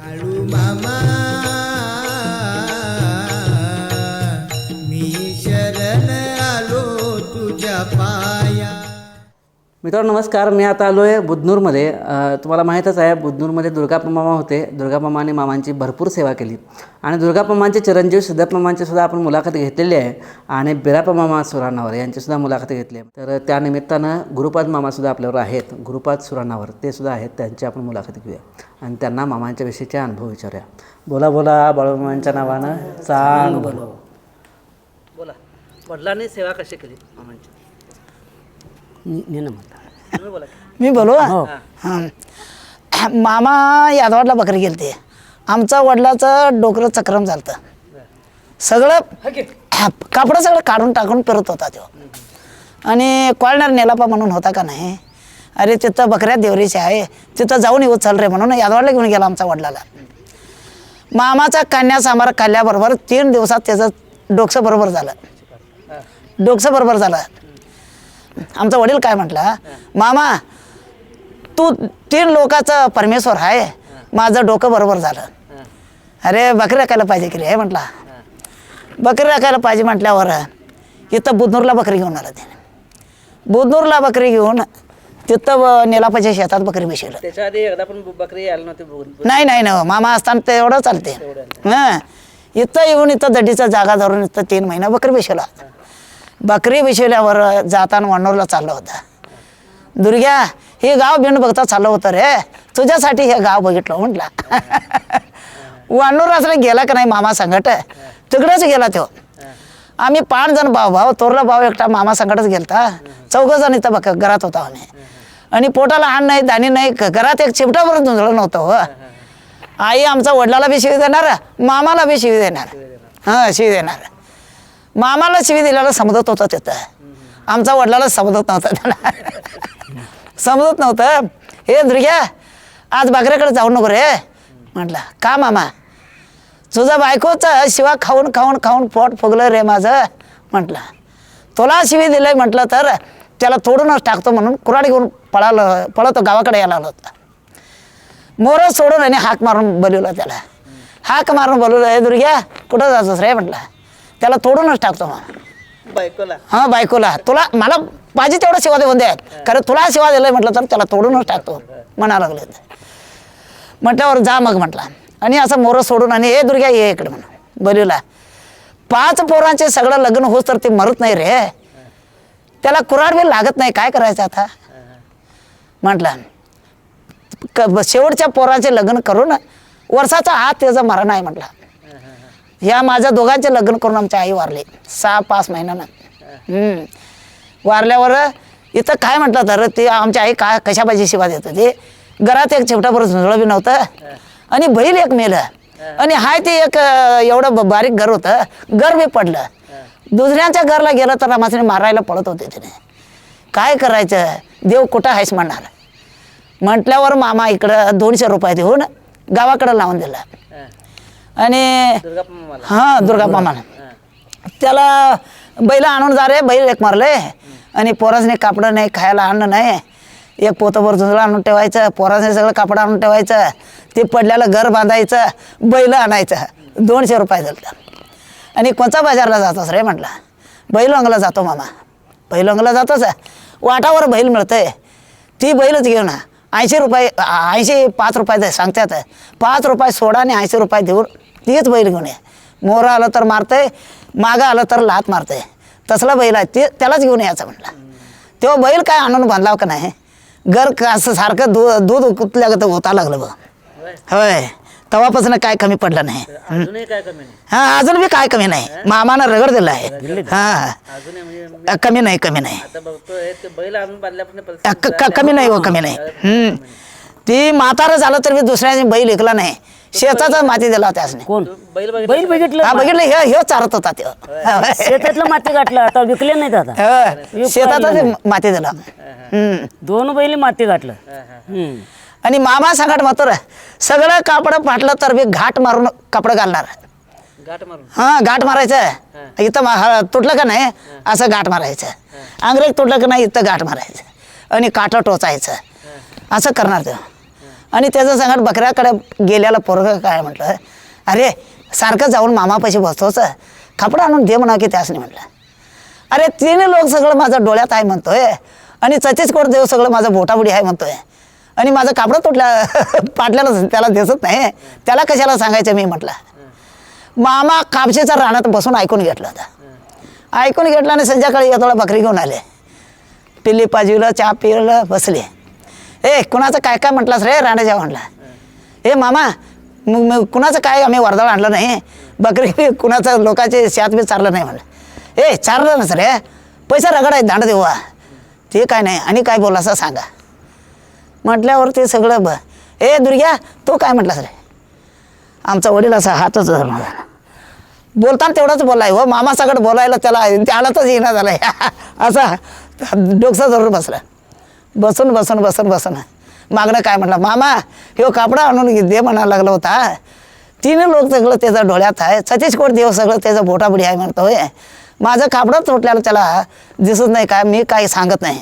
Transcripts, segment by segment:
बाळू मामा मित्रांनो नमस्कार. मी आता आलो आहे बुदनूरमध्ये तुम्हाला माहीतच आहे बुदनूरमध्ये दुर्गापमामा होते. दुर्गाप्पा मामांची भरपूर सेवा केली. आणि दुर्गाप्पा चिरंजीव सिद्धप्पा सुद्धा आपण मुलाखत घेतलेली आहे. आणि बिराप्पा मामा सुराणावर यांचीसुद्धा मुलाखत घेतली आहे. तर त्या निमित्तानं गुरुपाद मामासुद्धा आपल्यावर आहेत. गुरुपाद सुराणावर ते सुद्धा आहेत. त्यांची आपण मुलाखत घेऊया. आणि त्यांना मामांच्या विषयीचे अनुभव विचारूया. बोला बोला बाळूमामांच्या नावानं. चांग बोलो. बोला. वडिलांनी सेवा कशी केली मामांची? मी बोलू हां मामा यादवाडला बकरी गेलते आमचा वडिलाचं डोकरं चक्रम झालं सगळं कापडं सगळं काढून टाकून फिरत होता तो आणि कॉलणार नेलापा म्हणून होता का नाही अरे तिथं बकऱ्या देवरीचे आहे तिथं जाऊन येऊ चल रे म्हणून यादवाडला घेऊन गेला आमचा वडिलाला मामाचा कन्या सांबार खाल्ल्याबरोबर तीन दिवसात त्याचं डोकसं बरोबर झालं डोकसं बरोबर झालं आमचा वडील काय म्हटला मामा तू तीन लोकाचं परमेश्वर आहे माझं डोकं बरोबर झालं. अरे बकरी राखायला पाहिजे की रे? हे म्हटला. बकरी राखायला पाहिजे म्हटल्यावर इथं बुधनूरला बकरी घेऊन आला त्याने. बुधनूरला बकरी घेऊन तिथं नेलापाच्या शेतात बकरी बसवलं त्याच्या आधी एकदा पण बकरी यायला नव्हती बघून नाही नाही ना मामा असताना ते एवढं चालते हां. इथं येऊन इथं दडीचा जागा धरून इथं तीन महिना बकरी बसवला बकरी बसवल्यावर जाताना वणूरला चाललं होतं. दुर्ग्या हे गाव बिंड बघता चाललं होतं रे. तुझ्यासाठी हे गाव बघितलं म्हटला. वानूर असला गेला का नाही मामा संघट तिकडेच गेला तो. आम्ही पाच जण भाऊ भाऊ तोरला भाऊ एकटा मामा संघटच गेलता. चौघ जण इथं बघ घरात होता आम्ही. आणि पोटाला आण नाही दाणी नाही घरात एक चिमटाभर धुंजळं नव्हतं हो. आई आमचा वडिलाला बी शिवी देणार मामाला बी शिवी देणार. हां शिवी देणार. मामाला शिवी दिल्याला समजत होतं तिथं. आमचा वडिलाला समजत नव्हतं त्याला. समजत नव्हतं. हे दुर्ग्या आज बागऱ्याकडे जाऊ नको रे. म्हटलं का मामा? तुझा बायकोचं शिवा खाऊन खाऊन खाऊन पोट फुगलं रे माझं. म्हटलं तुला शिवी दिलंय म्हटलं तर त्याला तोडूनच टाकतो म्हणून कुराड घेऊन पळालं पळतो गावाकडे यायला आलो होता. मोरं सोडून आणि हाक मारून बोलवलं त्याला. हाक मारून बोलवलं हे दुर्ग्या कुठं जातोस रे? म्हटलं त्याला तोडूनच टाकतो मग. बायकोला? हां बायकोला. तुला मला पाहिजे तेवढं सेवा देऊन द्या खरं तुला सेवा दिलं म्हटलं तर त्याला तोडूनच टाकतो. म्हणा लागले म्हटल्यावर जा मग म्हटला. आणि असं मोरं सोडून आणि हे दुर्ग्या ये इकडे म्हणून बलीला पाच पोरांचे सगळं लग्न होस तर ते मरत नाही रे. त्याला कुराड बी लागत नाही. काय करायचं आता? म्हटलं शेवटच्या पोराचे लग्न करून वर्षाचा हात त्याचा मरण आहे म्हटला. ह्या माझ्या दोघांचे लग्न करून आमच्या आई वारली. सहा पाच महिन्यानं. हम्म. वारल्यावर इथं काय म्हटलं तर ते आमची आई का कशा पाहिजे शिवा देत? होती घरात एक चिवटाभर झुंजळं बी नव्हतं. आणि बैल एक मेलं. आणि हाय ते एक एवढं ब- बारीक घर होतं. घर बी पडलं. दुसऱ्यांच्या घरला गेलं तर आम्हाला मारायला पळत होते तिने. काय करायचं? देव कुठं आहेस म्हणणार? म्हटल्यावर मामा इकडं दोनशे रुपये देऊन गावाकडं लावून दिलं. आणि हां दुर्गा मामानं त्याला बैल आणून जा रे बैल एक मारले. आणि पोरासने कापडं नाही खायला आणणं नाही. एक पोतभर झुंजला आणून ठेवायचं पोरासने सगळं कापड आणून ठेवायचं. ते पडल्याला घर बांधायचं बैल आणायचं. दोनशे रुपये झालं आणि कोणता बाजारला जातोस रे म्हटलं? बैलवंगला जातो मामा. बैलवंगला जातोस. वाटावर बैल मिळतंय. ती बैलच घेऊन ऐंशी रुपये ऐंशी पाच रुपये सांगतात. पाच रुपये सोडा आणि ऐंशी रुपये देऊन तीच बैल घेऊन ये. मोरं आलं तर मारतंय मागं आलं तर लात मारतंय. तसला बैल आहे ते त्यालाच घेऊन यायचं म्हटलं. तो बैल काय आणून बांधलाव का नाही? घर का असं सारखं दूध दूध कुतल्यागत होता लागलं बघ. होय. तेव्हापासून काय कमी पडलं नाही. अजूनही काय कमी नाही? हा अजून बी काय कमी नाही. मामानं रगड दिला आहे. हा. अजूनही म्हणजे कमी नाही कमी नाही. आता बघतोय ते बैल आणून बांधल्यापासून अ, क- क- कमी नाही हो कमी नाही. हम्म. ती म्हातारं झालं तर मी दुसऱ्याने बैल ऐकला नाही. शेताचा माती दिला होता त्यासने. कोण? बैल बघितला बैल बघितलं? हा बघितलं हे हे चारत होता तो. शेतातलं माती गाठलं आता विकले नाहीत आता. हो, शेताचा ते माती दिला. हम्म. दोन बैल माती गाठलं. हम्म. आणि मामा सांगत मात्र सगळं कापड फाटलं तर मी घाट मारून कापड घालणार. गाठ मारून? हा घाट मारायचं. इथं मा- हा, तुटलं का नाही असं घाट मारायचं. अंग्रेज तुटलं का नाही इथं घाट मारायचं. आणि काठं टोचायचं. असं करणार तो. आणि त्याचं सांगत बकऱ्याकडे गेल्याला पोरग काय म्हटलं अरे सारखं जाऊन मामापाशी बसतोच कपडा आणून दे म्हणा की त्यासनी म्हटलं. अरे तिने लोक सगळं माझं डोळ्यात आहे म्हणतोय. आणि छत्तीसगड देव सगळं माझं बोटाबुडी आहे म्हणतोय. आणि माझं कापडं तुटल्या पाटल्याला त्याला दिसत नाही. त्याला कशाला सांगायचं मी म्हटलं. मामा कापशेच्या रानात बसून ऐकून घेतलं होतं. ऐकून घेतलं आणि संध्याकाळी येतोळा बकरी घेऊन आले. पिल्ली पाजविलं चहा पिलं बसले. ए कुणाचं काय काय म्हटलास रे? राणाच्या म्हणला ए मामा मग मग कुणाचं काय? आम्ही वर्दळ आणलं नाही. बकरी कुणाचं? लोकांचे शेत बी चारलं नाही म्हणलं. ए चारलं ना रे. पैसा रगड आहे दांड देऊ ते काय नाही. आणि काय बोलायचं सांगा. म्हटल्यावर ते सगळं ब. ए दुर्ग्या तू काय म्हटलास रे? आमचा वडील असा हातच धरून झाला बोलताना तेवढंच बोलाय हो मामा सगळं बोलायला त्याला त्यालाच येणार झालंय. असा डोकसा धरून बसला. बसून बसून बसून बसून. मागणं काय म्हटलं? मामा ह्यो कापडा आणून दे म्हणायला लागला होता. तिने लोक सगळं त्याच्या डोळ्यात आहे. सतीश कोट देव सगळं त्याचं बोटाबुडी आहे म्हणतोय. माझं कापडं तुटल्याला त्याला दिसत नाही काय मी काही सांगत नाही.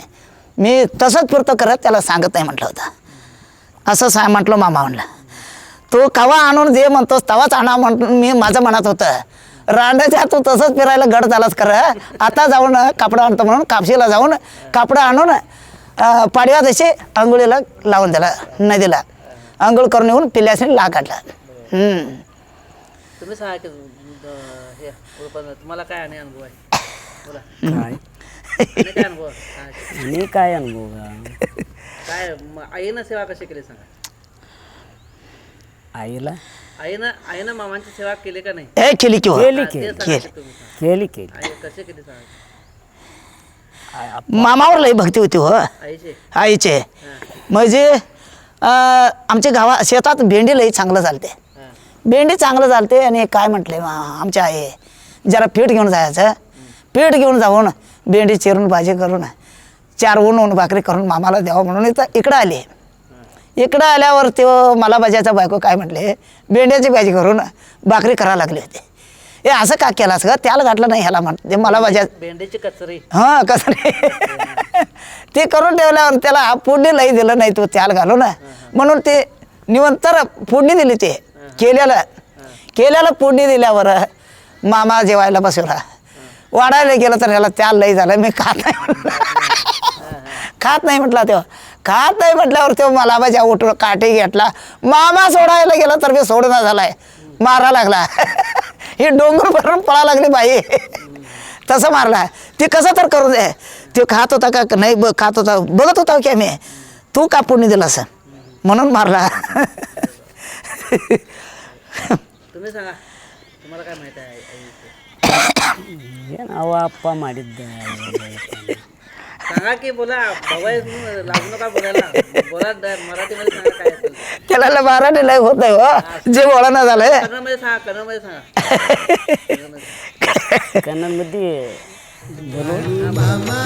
मी तसंच फिरतो करत त्याला सांगत नाही म्हटलं होतं. असं सा म्हटलं मामा म्हणलं. तू कवा आणून दे म्हणतोस तवाच आणा म्हणून मी माझं म्हणत होतं. रांडाच्या तू तसंच फिरायला गड झालाच कर आता जाऊन कापडं आणतो म्हणून कापशीला जाऊन कापडं आणून पाडव्या तशी आंघोळीला लावून दिला नदीला. आंघोळ करून येऊन पिल्ल्यासने ला काढला. तुम्ही हे तुम्हाला काय आणि अनुभव आहे? बोला. काय? आणि काय अनुभव. आणि काय अनुभव का? काय म- आईनं सेवा कशी केली सांगा? आईला? आईनं आईनं मामांची सेवा केली का नाही? ए केली केली केली सांगा की तुम्ही सांगा. केली केली. आई कशी केली सांगा? मामावर लई भक्ती होती हो. आईची? आईचे. म्हणजे अं, आमच्या गावा शेतात भेंडी लई चांगलं चालते. हां. भेंडी चांगलं चालते आणि काय म्हटले मा- आमच्या आई जरा पीठ घेऊन जायचं. पीठ घेऊन जाऊन भेंडी चिरून भाजी करून चार ऊन ऊन भाकरी करून मामाला द्यावं म्हणून इथं इकडं आले. इकडं आल्यावर ते मला बाजाचा बायको काय म्हटले भेंड्याची भाजी करून भाकरी करायला लागली होती. हे असं का केलास का त्याला घातलं नाही ह्याला म्हण ते मला बाजा भेंडीची कचरी. हां नाही ते करून ठेवल्यावर त्याला फोडणी लई दिलं नाही तू त्याला घालू ना म्हणून ते निवंतर फोडणी दिली ते केल्याला. केल्याला फोडणी दिल्यावर मामा जेवायला बसवला. वाढायला गेलं तर ह्याला त्या लई झालं. मी खात नाही म्हटलं. खात नाही म्हटला तेव्हा. खात नाही म्हटल्यावर तेव्हा मला माझ्या उठून काठी घेतला. मामा सोडायला गेला तर मी सोडना झालाय. मारा लागला. ही डोंगर भरून पळा लागली बाई. तसं मारला. ते कसं तर करू दे. ते खात होता का? नाही ब खात होता. बघत होता की आम्ही. तू का पुण्य दिलास म्हणून मारला. तुम्ही सांगा. तुम्हाला काय माहिती आहे? ಏನ್ ಅವ ಅಪ್ಪ ಮಾಡಿದ್ದ सांगा की बोला बाबा लागू नका बोलायला बोला द- मराठीमध्ये सांगा काय असेल ते. त्याला मराठी लय होत नाही हो जे वळण झालंय कन्नडमध्ये सांगा कन्नडमध्ये सांगा ಕನ್ನಡ ಮಧ್ಯೆ मामा